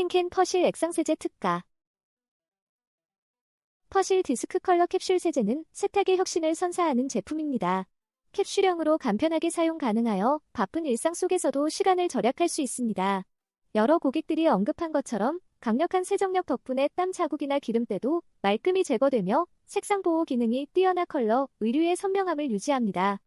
캔캔 퍼실 액상 세제 특가 퍼실 디스크 컬러 캡슐 세제는 세탁의 혁신을 선사하는 제품입니다. 캡슐형으로 간편하게 사용 가능하여 바쁜 일상 속에서도 시간을 절약할 수 있습니다. 여러 고객들이 언급한 것처럼 강력한 세정력 덕분에 땀 자국이나 기름때도 말끔히 제거되며 색상 보호 기능이 뛰어나 컬러, 의류의 선명함을 유지합니다.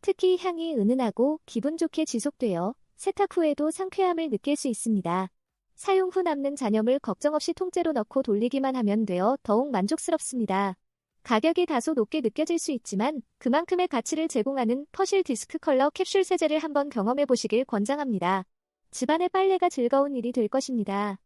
특히 향이 은은하고 기분 좋게 지속되어 세탁 후에도 상쾌함을 느낄 수 있습니다. 사용 후 남는 잔염을 걱정 없이 통째로 넣고 돌리기만 하면 되어 더욱 만족스럽습니다. 가격이 다소 높게 느껴질 수 있지만 그만큼의 가치를 제공하는 퍼실 디스크 컬러 캡슐 세제를 한번 경험해 보시길 권장합니다. 집안의 빨래가 즐거운 일이 될 것입니다.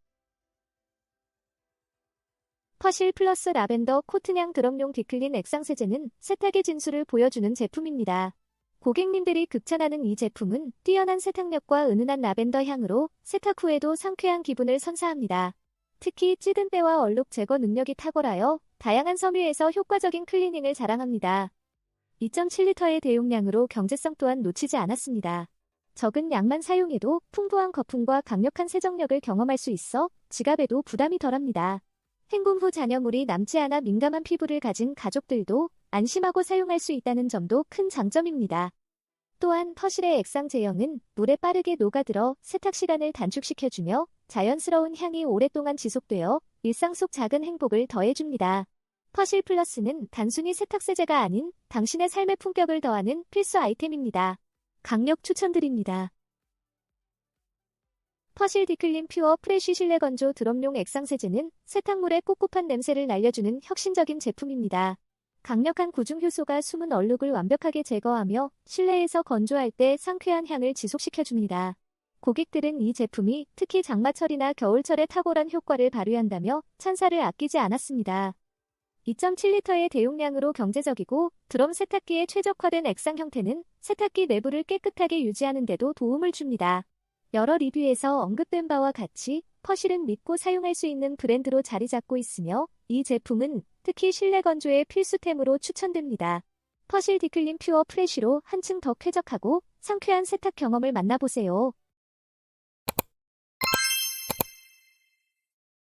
퍼실 플러스 라벤더 코트냥 드럼용 디클린 액상 세제는 세탁의 진수를 보여주는 제품입니다. 고객님들이 극찬하는 이 제품은 뛰어난 세탁력과 은은한 라벤더 향으로 세탁 후에도 상쾌한 기분을 선사합니다. 특히 찌든 때와 얼룩 제거 능력이 탁월하여 다양한 섬유에서 효과적인 클리닝을 자랑합니다. 2.7리터의 대용량으로 경제성 또한 놓치지 않았습니다. 적은 양만 사용해도 풍부한 거품과 강력한 세정력을 경험할 수 있어 지갑에도 부담이 덜합니다. 헹굼 후 잔여물이 남지 않아 민감한 피부를 가진 가족들도 안심하고 사용할 수 있다는 점도 큰 장점입니다. 또한 퍼실의 액상 제형은 물에 빠르게 녹아들어 세탁 시간을 단축시켜주며 자연스러운 향이 오랫동안 지속되어 일상 속 작은 행복을 더해줍니다. 퍼실 플러스는 단순히 세탁세제가 아닌 당신의 삶의 품격을 더하는 필수 아이템입니다. 강력 추천드립니다. 퍼실 디클린 퓨어 프레쉬 실내 건조 드럼용 액상 세제는 세탁물의 꿉꿉한 냄새를 날려주는 혁신적인 제품입니다. 강력한 구중 효소가 숨은 얼룩을 완벽하게 제거하며 실내에서 건조할 때 상쾌한 향을 지속시켜줍니다. 고객들은 이 제품이 특히 장마철이나 겨울철에 탁월한 효과를 발휘한다며 찬사를 아끼지 않았습니다. 2.7리터의 대용량으로 경제적이고 드럼 세탁기에 최적화된 액상 형태는 세탁기 내부를 깨끗하게 유지하는 데도 도움을 줍니다. 여러 리뷰에서 언급된 바와 같이 퍼실은 믿고 사용할 수 있는 브랜드로 자리 잡고 있으며 이 제품은 특히 실내 건조의 필수템으로 추천됩니다. 퍼실 디클린 퓨어 프레쉬로 한층 더 쾌적하고 상쾌한 세탁 경험을 만나보세요.